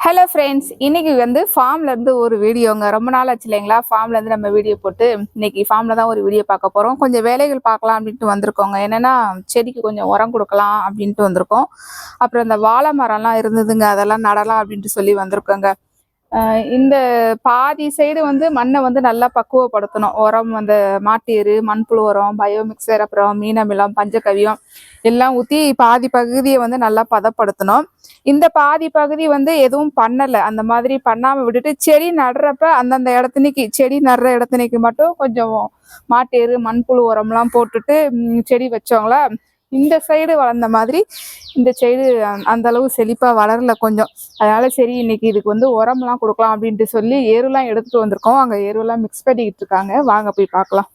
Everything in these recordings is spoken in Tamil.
ஹலோ ஃப்ரெண்ட்ஸ் இன்னைக்கு வந்து ஃபார்ம்ல இருந்து ஒரு வீடியோங்க ரொம்ப நாள் ஆச்சு இல்லைங்களா? ஃபார்ம்ல இருந்து நம்ம வீடியோ போட்டு இன்னைக்கு ஃபார்ம்ல தான் ஒரு வீடியோ பார்க்க போறோம். கொஞ்சம் வேலைகள் பார்க்கலாம் அப்படின்ட்டு வந்திருக்கோங்க. என்னன்னா செடிக்கு கொஞ்சம் உரம் கொடுக்கலாம் அப்படின்ட்டு வந்திருக்கோம். அப்புறம் இந்த வாழை மரம்லாம் இருந்ததுங்க. அதெல்லாம் நடலாம் அப்படின்ட்டு சொல்லி வந்திருக்கோங்க. இந்த பாதி சைடு வந்து மண்ணை வந்து நல்லா பக்குவப்படுத்தணும். உரம் அந்த மாட்டு எரு மண்புழு உரம் பயோமிக்சர் அப்புறம் மீனமிலம் பஞ்சகவியம் எல்லாம் ஊற்றி பாதி பகுதியை வந்து நல்லா பதப்படுத்தணும். இந்த பாதி பகுதி வந்து எதுவும் பண்ணலை. அந்த மாதிரி பண்ணாமல் விட்டுட்டு செடி நடுறப்ப அந்தந்த இடத்துனைக்கு செடி நடுற இடத்துனைக்கு மட்டும் கொஞ்சம் மாட்டேரு மண்புழு உரம்லாம் போட்டுட்டு செடி வச்சோங்களா இந்த சைடு வளர்ந்த மாதிரி இந்த சைடு அந்த அளவு செழிப்பாக வளரல கொஞ்சம். அதனால சரி இன்னைக்கு இதுக்கு வந்து உரம்லாம் கொடுக்கலாம் அப்படின்ட்டு சொல்லி எருலாம் எடுத்துட்டு வந்திருக்கோம். அங்கே எருலாம் மிக்ஸ் பண்ணிக்கிட்டு இருக்காங்க. வாங்க போய் பார்க்கலாம்.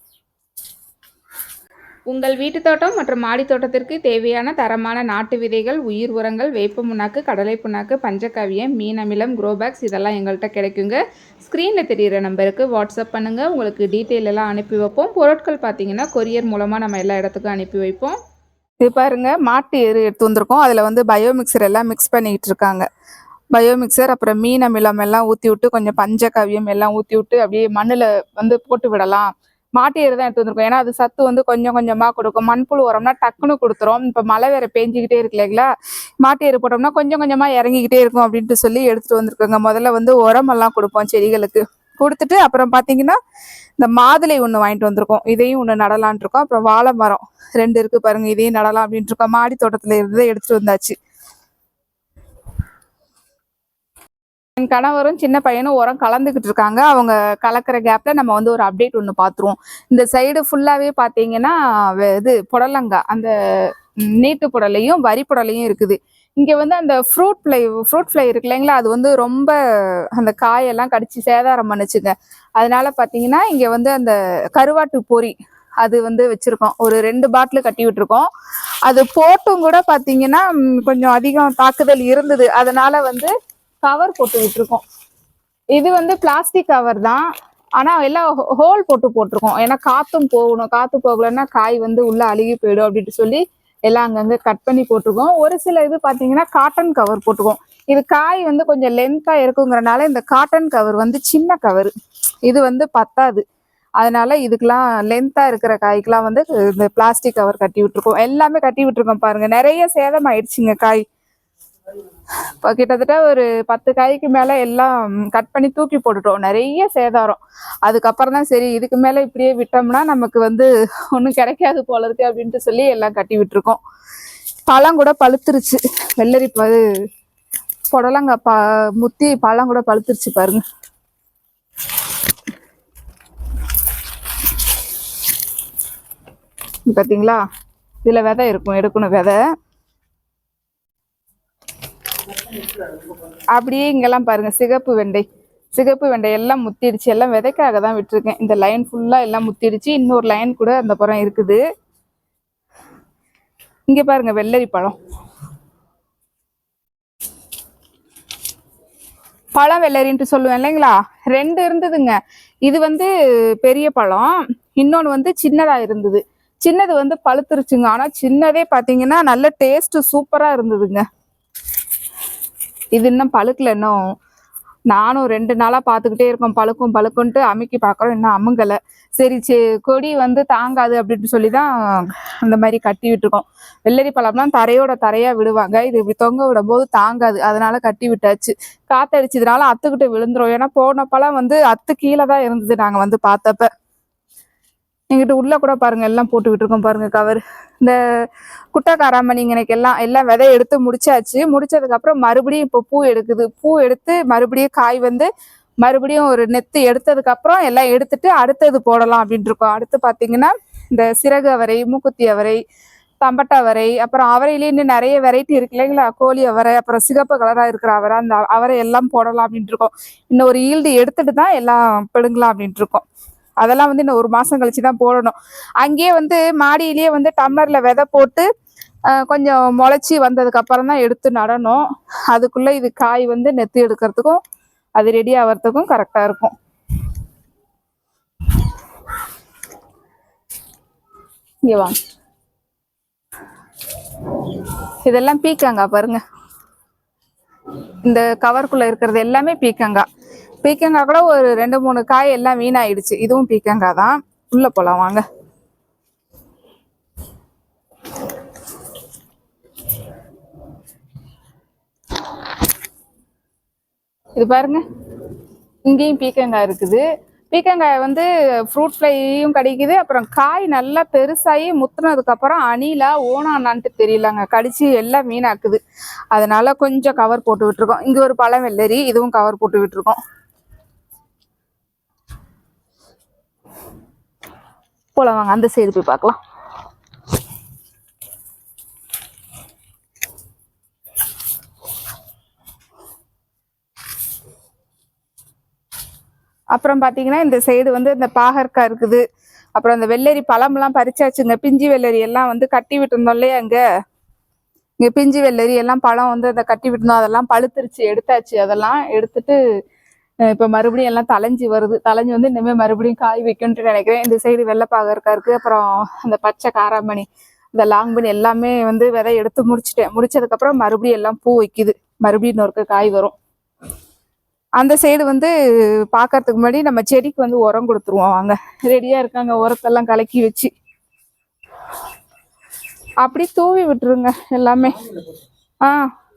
உங்கள் வீட்டு தோட்டம் மற்றும் மாடி தோட்டத்திற்கு தேவையான தரமான நாட்டு விதைகள் உயிர் உரங்கள் வேப்ப புண்ணாக்கு கடலை புண்ணாக்கு பஞ்சகாவியம் மீன் அமிலம் குரோபேக்ஸ் இதெல்லாம் எங்கள்கிட்ட கிடைக்குங்க. ஸ்க்ரீனில் தெரிகிற நம்பருக்கு வாட்ஸ்அப் பண்ணுங்கள் உங்களுக்கு டீட்டெயில் எல்லாம் அனுப்பி வைப்போம். பொருட்கள் பார்த்தீங்கன்னா கொரியர் மூலமாக நம்ம எல்லா இடத்துக்கும் அனுப்பி வைப்போம். இது பாருங்க மாட்டு எரு எடுத்து வந்திருக்கோம். அதில் வந்து பயோமிக்சர் எல்லாம் மிக்ஸ் பண்ணிக்கிட்டு இருக்காங்க. பயோமிக்சர் அப்புறம் மீன் அமிலம் எல்லாம் ஊற்றி விட்டு கொஞ்சம் பஞ்சகாவியம் எல்லாம் ஊற்றி விட்டு அப்படியே மண்ணில் வந்து போட்டு விடலாம். மாட்டு எரு தான் எடுத்து வந்திருக்கோம். ஏன்னா அது சத்து வந்து கொஞ்சம் கொஞ்சமாக கொடுக்கும். மண்புழு உரம்னா டக்குன்னு கொடுத்துரும். இப்போ மழை வேற பேஞ்சிக்கிட்டே இருக்கு இல்லைங்களா? மாட்டு எரு போட்டோம்னா கொஞ்சம் கொஞ்சமாக இறங்கிக்கிட்டே இருக்கும் அப்படின்ட்டு சொல்லி எடுத்துட்டு வந்திருக்கோங்க. முதல்ல வந்து உரமெல்லாம் கொடுப்போம் செடிகளுக்கு. கொடுத்துட்டு அப்புறம் பார்த்தீங்கன்னா இந்த மாதுளை ஒன்று வாங்கிட்டு வந்திருக்கோம். இதையும் ஒன்று நடலான் இருக்கோம். அப்புறம் வாழை மரம். ரெண்டு இருக்கு பாருங்க. இதையும் நடலாம் அப்படின்ட்டு இருக்கோம். மாடி தோட்டத்துல இருந்து எடுத்துட்டு வந்தாச்சு. என் கணவரும் சின்ன பையனும் உரம் கலந்துக்கிட்டு இருக்காங்க. அவங்க கலக்கிற கேப்ல நம்ம வந்து ஒரு அப்டேட் ஒன்று பார்த்துருவோம் இந்த சைடு ஃபுல்லாவே பார்த்தீங்கன்னா இது புடலங்காய். அந்த நீட்டு புடலையும் வரி புடலையும் இருக்குது. இங்கே வந்து அந்த ஃப்ரூட் ஃப்ளை ஃப்ரூட் ஃப்ளை இருக்கு இல்லைங்களா அது வந்து ரொம்ப அந்த காயெல்லாம் கடிச்சு சேதாரம் பண்ணுச்சுங்க. அதனால பார்த்தீங்கன்னா இங்கே வந்து அந்த கருவாட்டு பொறி அது வந்து வச்சுருக்கோம். ஒரு ரெண்டு பாட்டில் கட்டி விட்டுருக்கோம். அது போட்டும் கூட பார்த்தீங்கன்னா கொஞ்சம் அதிகம் தாக்குதல் இருந்தது. அதனால வந்து கவர் போட்டு விட்டுருக்கோம். இது வந்து பிளாஸ்டிக் கவர் தான். ஆனால் எல்லாம் ஹோல் போட்டு போட்டிருக்கோம். ஏன்னா காற்றும் போகணும். காற்று போகலன்னா காய் வந்து உள்ளே அழுகி போயிடும் அப்படின்ட்டு சொல்லி எல்லாம் அங்கங்கே கட் பண்ணி போட்டிருக்கோம். ஒரு சில இது பார்த்தீங்கன்னா காட்டன் கவர் போட்டிருக்கோம். இது காய் வந்து கொஞ்சம் லென்த்தாக இருக்குங்கிறனால இந்த காட்டன் கவர் வந்து சின்ன கவர் இது வந்து பத்தாது. அதனால இதுக்கெல்லாம் லென்த்தாக இருக்கிற காய்க்கெலாம் வந்து இந்த பிளாஸ்டிக் கவர் கட்டி விட்டுருக்கோம். எல்லாமே கட்டி விட்டுருக்கோம் பாருங்கள் நிறைய சேதம் ஆயிடுச்சுங்க காய். இப்போ கிட்டத்தட்ட ஒரு பத்து காய்க்கு மேலே எல்லாம் கட் பண்ணி தூக்கி போட்டுட்டோம். நிறைய சேதாரம். அதுக்கப்புறம் தான் சரி இதுக்கு மேலே இப்படியே விட்டோம்னா நமக்கு வந்து ஒன்றும் கிடைக்காது போல இருக்கு அப்படின்ட்டு சொல்லி எல்லாம் கட்டி விட்டுருக்கோம். பழம் கூட பழுத்துருச்சு. வெள்ளரி ப புடலங்க ப முத்தி பழம் கூட பழுத்துருச்சு பாருங்க. பார்த்தீங்களா இதில் விதை இருக்கும் எடுக்கணும் விதை. அப்படியே இங்கெல்லாம் பாருங்க சிகப்பு வெண்டை. சிகப்பு வெண்டை எல்லாம் முத்திடுச்சு. எல்லாம் விதைக்காக தான் விட்டுருக்கேன். இந்த லைன் ஃபுல்லா எல்லாம் முத்திடுச்சு. இன்னொரு லைன் கூட அந்த புறம் இருக்குது. இங்க பாருங்க வெள்ளரி பழம். பழம் வெள்ளரின்ட்டு சொல்லுவேன் இல்லைங்களா? ரெண்டு இருந்ததுங்க. இது வந்து பெரிய பழம். இன்னொன்று வந்து சின்னதா இருந்தது. சின்னது வந்து பழுத்துருச்சுங்க. ஆனால் சின்னதே பாத்தீங்கன்னா நல்ல டேஸ்ட்டு சூப்பரா இருந்ததுங்க. இது இன்னும் பழுக்கல இன்னும். நானும் ரெண்டு நாளா பார்த்துக்கிட்டே இருக்கோம். பழுக்கும் பழுக்குன்ட்டு அமுக்கி பார்க்குறோம் இன்னும் அமுங்கலை. சரி சே கொடி வந்து தாங்காது அப்படின்னு சொல்லி தான் அந்த மாதிரி கட்டி விட்டுருக்கோம். வெள்ளரி பழம்லாம் தரையோட தரையாக விடுவாங்க. இது இப்படி தொங்க விடும் போது தாங்காது. அதனால கட்டி விட்டாச்சு. காற்றடிச்சதுனால அத்துக்கிட்டு விழுந்துரும். ஏன்னா போன பழம் வந்து அத்து கீழே தான் இருந்தது நாங்கள் வந்து பார்த்தப்ப. எங்கிட்ட உள்ள கூட பாருங்க எல்லாம் போட்டுக்கிட்டு இருக்கோம் பாருங்க கவர் இந்த குட்டை காராமணிங்கனைக்கு எல்லாம் எல்லாம் விதை எடுத்து முடிச்சாச்சு. முடிச்சதுக்கப்புறம் மறுபடியும் இப்போ பூ எடுக்குது. பூ எடுத்து மறுபடியும் காய் வந்து மறுபடியும் ஒரு நெத்து எடுத்ததுக்கப்புறம் எல்லாம் எடுத்துட்டு அடுத்தது போடலாம் அப்படின்ட்டு இருக்கோம் அடுத்து பார்த்தீங்கன்னா இந்த சிறகு அவரை மூக்குத்தி அவரை தம்பட்டை அவரை அப்புறம் அவரையிலே இன்னும் நிறைய வெரைட்டி இருக்கு இல்லைங்களா? கோழி அவரை அப்புறம் சிகப்பு கலராக இருக்கிற அவரை அந்த அவரை எல்லாம் போடலாம் அப்படின்ட்டு இருக்கோம் இன்னும் ஒரு ஈல்டு எடுத்துட்டு தான் எல்லாம் பிடுங்கலாம் அப்படின்ட்டு இருக்கோம் அதெல்லாம் வந்து இன்னும் ஒரு மாதம் கழிச்சு தான் போடணும். அங்கேயே வந்து மாடியிலேயே வந்து டம்ளரில் விதை போட்டு கொஞ்சம் முளைச்சி வந்ததுக்கு அப்புறம் தான் எடுத்து நடணும். அதுக்குள்ளே இது காய் வந்து நெத்து எடுக்கிறதுக்கும் அது ரெடி ஆகிறதுக்கும் கரெக்டாக இருக்கும். இங்கே வாங்க இதெல்லாம் பீக்காங்க பாருங்க. இந்த கவருக்குள்ள இருக்கிறது எல்லாமே பீக்கங்காய் பீக்கங்காய் கூட ஒரு ரெண்டு மூணு காய் எல்லாம் வீணாயிடுச்சு. இதுவும் பீக்கங்காய் தான். உள்ளே போகலாம் வாங்க. இது பாருங்க. இங்கேயும் பீக்கங்காய் இருக்குது. பீக்கங்காய் வந்து ஃப்ரூட் ஃப்ளையும் கிடைக்குது. அப்புறம் காய் நல்லா பெருசாகி முத்துனதுக்கப்புறம் அணிலா ஓனானான்ட்டு தெரியலங்க. கடிச்சு எல்லாம் மீனாக்குது அதனால கொஞ்சம் கவர் போட்டு விட்டுருக்கோம் இங்கே ஒரு பழம் வெள்ளரி இதுவும் கவர் போட்டு விட்டுருக்கோம் போகலாம் வாங்க அந்த சைடு போய் பார்க்கலாம். அப்புறம் பார்த்தீங்கன்னா இந்த சைடு வந்து இந்த பாகற்காய் இருக்குது. அப்புறம் அந்த வெள்ளரி பழம்லாம் பறிச்சாச்சுங்க. பிஞ்சி வெள்ளரி எல்லாம் வந்து கட்டி விட்டுருந்தோம் இல்லையா அங்க? இங்க பிஞ்சி வெள்ளரி எல்லாம் பழம் வந்து அந்த கட்டி விட்டுருந்தோம். அதெல்லாம் பழுத்துருச்சு எடுத்தாச்சு. அதெல்லாம் எடுத்துட்டு இப்ப மறுபடியும் எல்லாம் தலைஞ்சி வருது. தலைஞ்சி வந்து இனிமேல் மறுபடியும் காய் வைக்கும்ட்டு நினைக்கிறேன். இந்த சைடு வெள்ளை பாகற்காய் அப்புறம் அந்த பச்சை காராமணி இந்த லாங் பண்ணி எல்லாமே வந்து விதை எடுத்து முடிச்சிட்டேன். முடிச்சதுக்கப்புறம் மறுபடியும் எல்லாம் பூ வைக்குது. மறுபடியும் இன்னொருக்க காய் வரும். அந்த சைடு வந்து பார்க்கறதுக்கு முன்னாடி நம்ம செடிக்கு வந்து உரம் கொடுத்துருவோம் வாங்க. ரெடியா இருக்காங்க. உரத்தெல்லாம் கலக்கி வச்சு. அப்படி தூவி விட்டுருங்க எல்லாமே. ஆ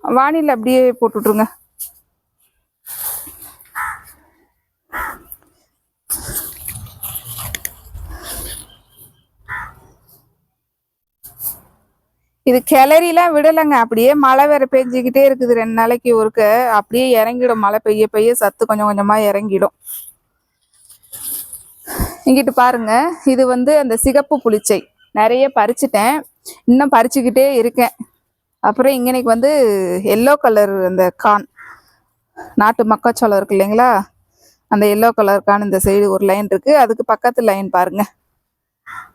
வானிலை அப்படியே போட்டு இது கிளறிலாம் விடலைங்க. அப்படியே மழை வேற பெஞ்சிக்கிட்டே இருக்குது. ரெண்டு நாளைக்கு ஒருக்க அப்படியே இறங்கிடும். மழை பெய்ய பெய்ய சத்து கொஞ்சம் கொஞ்சமா இறங்கிடும். இங்கிட்டு பாருங்க. இது வந்து அந்த சிகப்பு புளிச்சை. நிறைய பறிச்சிட்டேன். இன்னும் பறிச்சுக்கிட்டே இருக்கேன். அப்புறம் இங்கனைக்கு வந்து எல்லோ கலர் அந்த கான் நாட்டு மக்காச்சோளம் இருக்கு இல்லைங்களா? அந்த எல்லோ கலர் கான் இந்த சைடு ஒரு லைன் இருக்குது அதுக்கு பக்கத்து லைன் பாருங்க.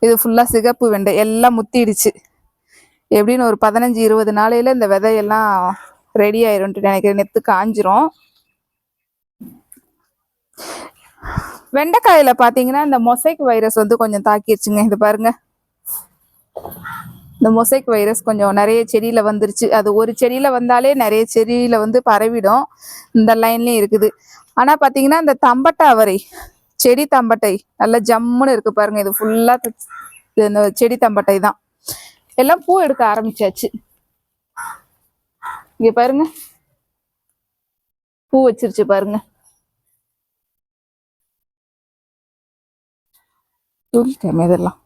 இது ஃபுல்லாக சிகப்பு வெண்டை. எல்லாம் முத்திடுச்சு. எப்படின்னு ஒரு பதினஞ்சு இருபது நாளையில் இந்த விதையெல்லாம் ரெடி ஆயிரும்ட்டு நினைக்கிறேன். நெத்து காஞ்சிரும். வெண்டைக்காயில பாத்தீங்கன்னா இந்த மொசைக் வைரஸ் வந்து கொஞ்சம் தாக்கிடுச்சுங்க இது பாருங்க. இந்த மொசைக் வைரஸ் கொஞ்சம் நிறைய செடியில வந்துருச்சு. அது ஒரு செடியில வந்தாலே நிறைய செடியில வந்து பரவிடும். இந்த லைன்லயும் இருக்குது. ஆனா பாத்தீங்கன்னா இந்த தம்பட்டை அவரை செடி தம்பட்டை நல்லா ஜம்முன்னு இருக்கு பாருங்க. இது ஃபுல்லா இந்த செடி தம்பட்டை தான். எல்லாம் பூ எடுக்க ஆரம்பிச்சாச்சு. இங்க பாருங்க. பூ வச்சிருச்சு பாருங்க. சொல்லிட்டேன் இதெல்லாம்.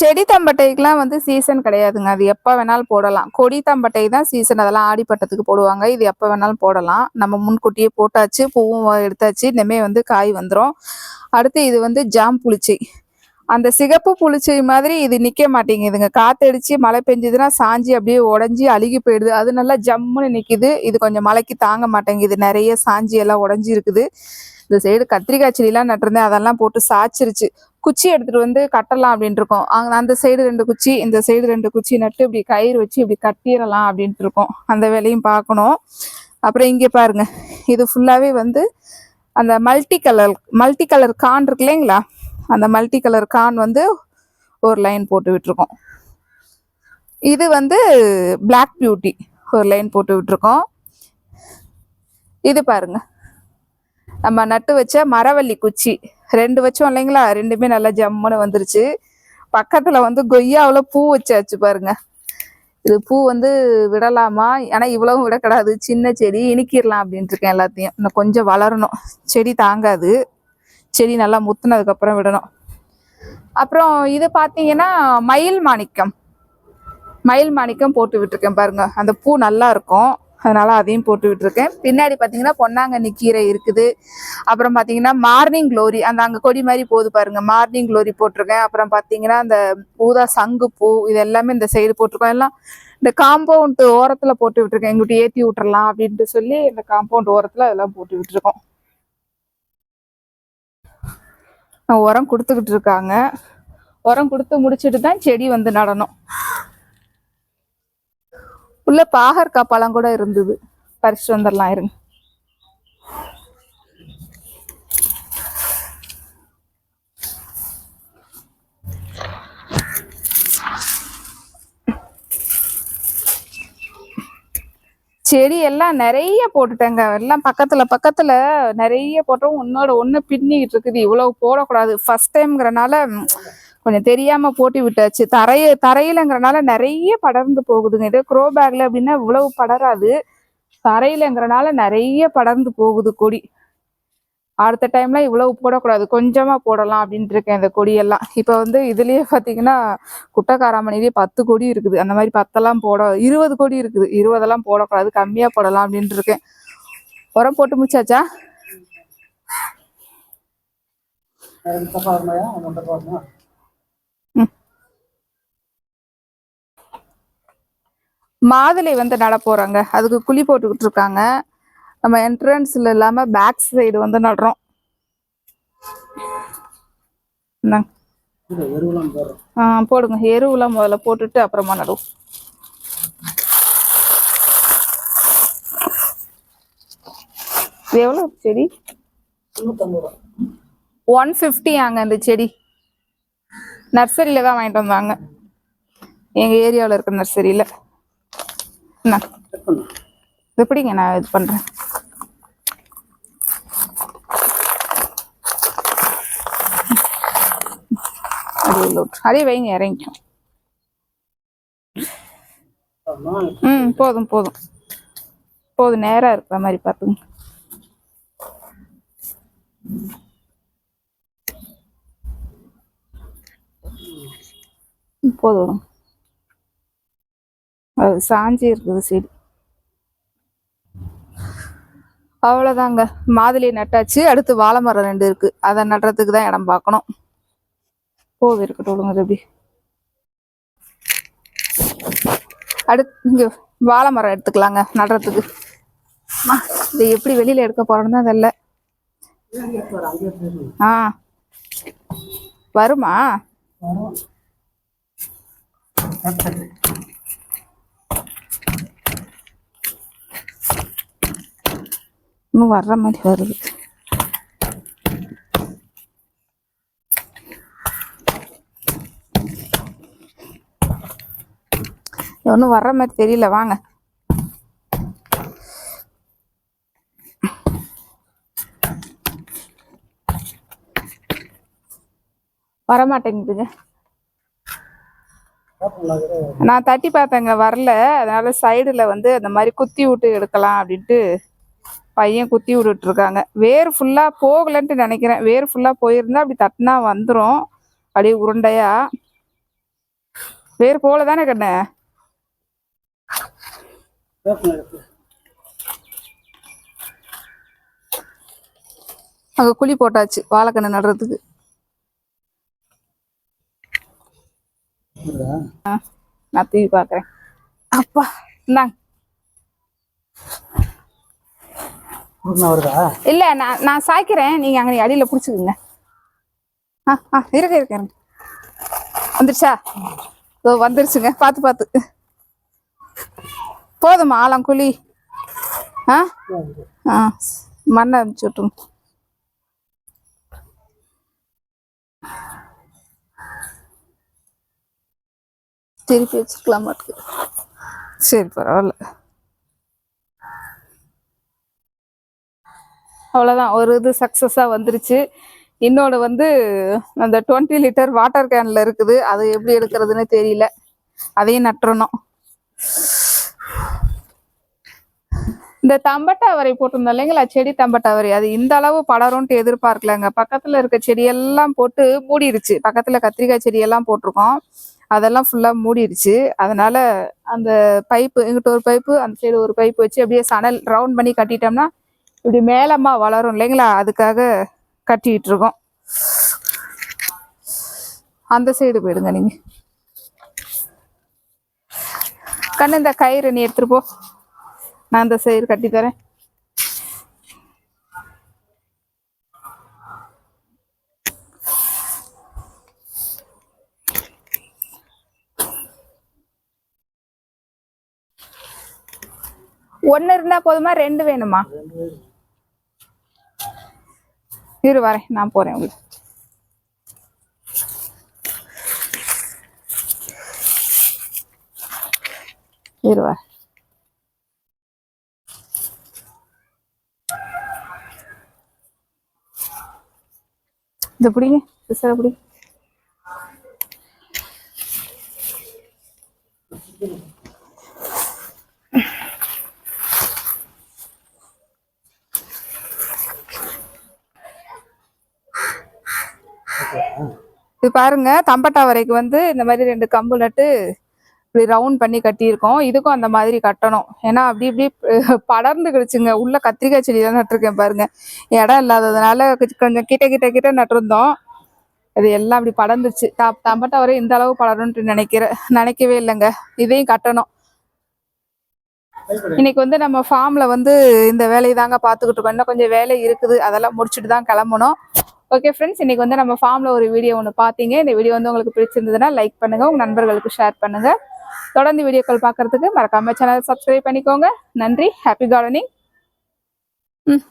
செடி தம்பட்டைக்கெல்லாம் வந்து சீசன் கிடையாதுங்க. அது எப்போ வேணாலும் போடலாம். கொடி தம்பட்டை தான் சீசன் அதெல்லாம் ஆடிப்பட்டத்துக்கு போடுவாங்க. இது எப்போ வேணாலும் போடலாம். நம்ம முன்கூட்டியே போட்டாச்சு பூவும் எடுத்தாச்சு. இனிமே வந்து காய் வந்துடும் அடுத்து இது வந்து ஜாம் புளிச்சை. அந்த சிகப்பு புளிச்சை மாதிரி இது நிற்க மாட்டேங்குதுங்க. காத்தடிச்சு மழை பெஞ்சதுன்னா சாஞ்சி அப்படியே உடஞ்சி அழுகி போயிடுது. அது நல்லா ஜம்முன்னு நிற்கிது இது கொஞ்சம் மழைக்கு தாங்க மாட்டேங்குது. நிறைய சாஞ்சி எல்லாம் உடஞ்சி இருக்குது. இந்த சைடு கத்திரிக்காய் செடிலாம் நட்டிருந்தேன். அதெல்லாம் போட்டு சாய்ச்சிருச்சு. குச்சி எடுத்துகிட்டு வந்து கட்டலாம் அப்படின்ட்டு இருக்கோம். அந்த சைடு ரெண்டு குச்சி இந்த சைடு ரெண்டு குச்சி நட்டு இப்படி கயிறு வச்சு இப்படி கட்டிடலாம் அப்படின்ட்டு இருக்கோம். அந்த வேலையும் பார்க்கணும். அப்புறம் இங்கே பாருங்க. இது ஃபுல்லாகவே வந்து அந்த மல்டி கலர் மல்டி கலர் கான் இருக்கு இல்லைங்களா? அந்த மல்டி கலர் கான் வந்து ஒரு லைன் போட்டு விட்டுருக்கோம். இது வந்து பிளாக் பியூட்டி ஒரு லைன் போட்டு விட்டுருக்கோம். இது பாருங்க. நம்ம நட்டு வச்ச மரவள்ளி குச்சி. ரெண்டு வச்சோம் இல்லைங்களா? ரெண்டுமே நல்லா ஜம்முன்னு வந்துருச்சு. பக்கத்தில் வந்து கொய்யாவில் பூ வச்சாச்சு பாருங்க. இது பூ வந்து விடலாமா? ஆனால் இவ்வளவும் விடக்கூடாது. சின்ன செடி இனிக்கிடலாம் அப்படின்ட்டு இருக்கேன் எல்லாத்தையும். இன்னும் கொஞ்சம் வளரணும். செடி தாங்காது. செடி நல்லா முத்துனதுக்கப்புறம் விடணும். அப்புறம் இது பார்த்தீங்கன்னா மயில் மாணிக்கம். மயில் மாணிக்கம் போட்டு விட்டுருக்கேன் பாருங்க. அந்த பூ நல்லா இருக்கும். அதனால அதையும் போட்டு விட்டுருக்கேன். பின்னாடி பார்த்தீங்கன்னா பொன்னாங்கண்ணி கீரை இருக்குது. அப்புறம் பார்த்தீங்கன்னா மார்னிங் க்ளோரி அந்த அங்கே கொடி மாதிரி போகுது பாருங்க. மார்னிங் க்ளோரி போட்டிருக்கேன். அப்புறம் பார்த்தீங்கன்னா அந்த ஊதா சங்கு பூ இது எல்லாமே இந்த சைடு போட்டிருக்கோம். எல்லாம் இந்த காம்பவுண்ட் ஓரத்தில் போட்டு விட்டுருக்கேன். எங்கிட்ட ஏற்றி விட்டுறலாம் அப்படின்ட்டு சொல்லி இந்த காம்பவுண்ட் ஓரத்தில் அதெல்லாம் போட்டு விட்டுருக்கோம். உரம் கொடுத்துக்கிட்டு இருக்காங்க. உரம் கொடுத்து முடிச்சிட்டு தான் செடி வந்து நடணும். உள்ள பாகற்காய் பழம் கூட இருந்தது. பறிச்சுட்டு வந்துடலாம் இருங்க. செடி எல்லாம் நிறைய போட்டுட்டேங்க. எல்லாம் பக்கத்துல பக்கத்துல நிறைய போட்டோம். ஒன்னோட ஒண்ணு பின்னிக்கிட்டு இருக்குது. இவ்வளவு போடக்கூடாது. ஃபர்ஸ்ட் டைம்ங்கிறனால கொஞ்சம் தெரியாம போட்டு விட்டாச்சு. தரைய தரையிலங்கிறனால நிறைய படர்ந்து போகுதுங்க. இதே க்ரோ பேக்ல அப்படின்னா இவ்வளவு படராது. தரையிலங்கிறனால நிறைய படர்ந்து போகுது கொடி. அடுத்த டைம்ல இவ்வளவு போடக்கூடாது கொஞ்சமா போடலாம் அப்படின்ட்டு இருக்கேன் இந்த கொடியெல்லாம். இப்போ வந்து இதுலேயே பார்த்தீங்கன்னா குட்டக்காராமணிலேயே பத்து கொடி இருக்குது. அந்த மாதிரி பத்தெல்லாம் போட இருபது கொடி இருக்குது. இருபதெல்லாம் போடக்கூடாது கம்மியா போடலாம் அப்படின்ட்டு இருக்கேன். உரம் போட்டு முடிச்சாச்சா? மாதுளை வந்து நட போறாங்க. அதுக்கு குழி போட்டுக்கிட்டு இருக்காங்க. நம்ம என்ட்ரன்ஸ்ல இல்லாம பேக் சைடு வந்து நடுறோம். ஆ, போடுங்க. எருவுலாம் முதல்ல போட்டுட்டு அப்புறமா நடுவோம். எவ்வளோ செடி? ஒன் ஃபிஃப்டியாங்க இந்த செடி. நர்சரியில் தான் வாங்கிட்டு வந்தாங்க. எங்கள் ஏரியாவில் இருக்கிற நர்சரியில். என்ன? எப்படிங்க நான் இது பண்ணுறேன் உள்ள விட்டுரு. வைங்க இறங்கிக்கும் ம் போதும் போதும். போதும் நேராக இருக்கிற மாதிரி பார்த்துங்க. போதும். அது சாஞ்சி இருக்குது செடி. அவ்வளோதாங்க மாதுளை நட்டாச்சு. அடுத்து வாழை மரம் ரெண்டு இருக்கு. அதை நடுறதுக்கு தான் இடம் பார்க்கணும். போது இருக்கட்டும் விடுங்க அது அடுத்து வாழை மரம் எடுத்துக்கலாங்க நடுறதுக்கு. அம்மா, இது எப்படி வெளியில எடுக்க போறோம்னு தான் தெரியல. ஆ. வருமா? இன்னும் வர்ற மாதிரி வருது. ஒன்றும் வர்ற மாதிரி தெரியல வாங்க. வரமாட்டேங்குதுங்க. நான் தட்டி பார்த்தேங்க வரல. அதனால சைடுல வந்து அந்த மாதிரி குத்தி விட்டு எடுக்கலாம் அப்படின்ட்டு பையன் குத்தி விட்டுட்டு இருக்காங்க வேர் ஃபுல்லா போகலன்ட்டு நினைக்கிறேன். வேர் ஃபுல்லா போயிருந்தா அப்படி தட்டினா வந்துடும் அப்படியே உருண்டையா. வேர் போகல தானே கண்ணு? அங்க குழி போட்டாச்சு வாழைக்கண்ணு நடுறதுக்கு? நான் தூவி பார்க்கறேன் அப்பா இந்தாங்க. இல்ல நான் நான் சாய்க்கிறேன். நீங்க அங்க அடியில புடிச்சுக்குங்க. இருக்க இருக்க. வந்துருச்சா? ஓ வந்துருச்சுங்க. பார்த்து பார்த்து. போதுமா ஆலம் குழி? ஆ? ஆ மண்ணை அனுப்பிச்சு விட்டுருங்க. திருப்பி வச்சுக்கலாம் மாட்டுக்கு சரி பரவாயில்ல. அவ்வளோதான் ஒரு இது சக்ஸஸாக வந்துருச்சு. இன்னொன்று வந்து அந்த டுவெண்ட்டி லிட்டர் வாட்டர் கேனில் இருக்குது. அது எப்படி எடுக்கிறதுன்னு தெரியல. அதையும் நட்டுறணும். இந்த தம்பட்டாவரை போட்டிருந்தோம் இல்லைங்களா? செடி தம்பட்டாவரை. அது இந்த அளவு படரும்ட்டு எதிர்பார்க்கலங்க. பக்கத்தில் இருக்க செடியெல்லாம் போட்டு மூடிடுச்சு பக்கத்தில் கத்திரிக்காய் செடியெல்லாம் போட்டிருக்கோம். அதெல்லாம் ஃபுல்லாக மூடிடுச்சு அதனால அந்த பைப்பு எங்கிட்ட ஒரு பைப்பு அந்த சைடு ஒரு பைப்பு வச்சு அப்படியே சணல் ரவுண்ட் பண்ணி கட்டிட்டோம்னா இப்படி மேலமா வளரும் இல்லைங்களா? அதுக்காக கட்டிட்டு இருக்கோம். அந்த சைடு போயிடுங்க நீங்க. கண்ணு இந்த கயிறு நீ எடுத்துட்டு போ. நான் அந்த சைடு கட்டி தரேன். ஒன்னு இருந்தா போதுமா? ரெண்டு வேணுமா? இரு வரேன். நான் போறேன் உங்களுக்கு. இருவா இது பிடிங்க சிஸ்டர் இது பாருங்க தம்பட்டா வரைக்கும் வந்து இந்த மாதிரி ரெண்டு கம்பு நட்டு இப்படி ரவுண்ட் பண்ணி கட்டியிருக்கோம். இதுக்கும் அந்த மாதிரி கட்டணும். ஏன்னா அப்படி இப்படி படர்ந்து கிடுச்சுங்க. உள்ள கத்திரிக்காய் செடியெல்லாம் நட்டுருக்கேன் பாருங்க. இடம் இல்லாததுனால கொஞ்சம் கிட்ட கிட்ட கிட்ட நட்டிருந்தோம். அது எல்லாம் அப்படி படர்ந்துச்சு தா தம்பட்ட வரை இந்த அளவு படரும்னு நினைக்கிறேன் நினைக்கவே இல்லைங்க. இதையும் கட்டணும். இன்னைக்கு வந்து நம்ம ஃபார்ம்ல வந்து இந்த வேலையை தாங்க பார்த்துக்கிட்டு இருக்கோம். இன்னும் கொஞ்சம் வேலை இருக்குது. அதெல்லாம் முடிச்சுட்டு தான் கிளம்பணும். ஓகே ஃப்ரெண்ட்ஸ் இன்னைக்கு வந்து நம்ம ஃபார்ம்ல ஒரு வீடியோ ஒன்று பார்த்தீங்க. இந்த வீடியோ வந்து உங்களுக்கு பிடிச்சிருந்ததுன்னா லைக் பண்ணுங்க. உங்க நண்பர்களுக்கு ஷேர் பண்ணுங்க. தொடர்ந்து வீடியோக்கள் பார்க்கறதுக்கு மறக்காம சேனல் சப்ஸ்கிரைப் பண்ணிக்கோங்க. நன்றி. ஹாப்பி கார்டனிங் ம்.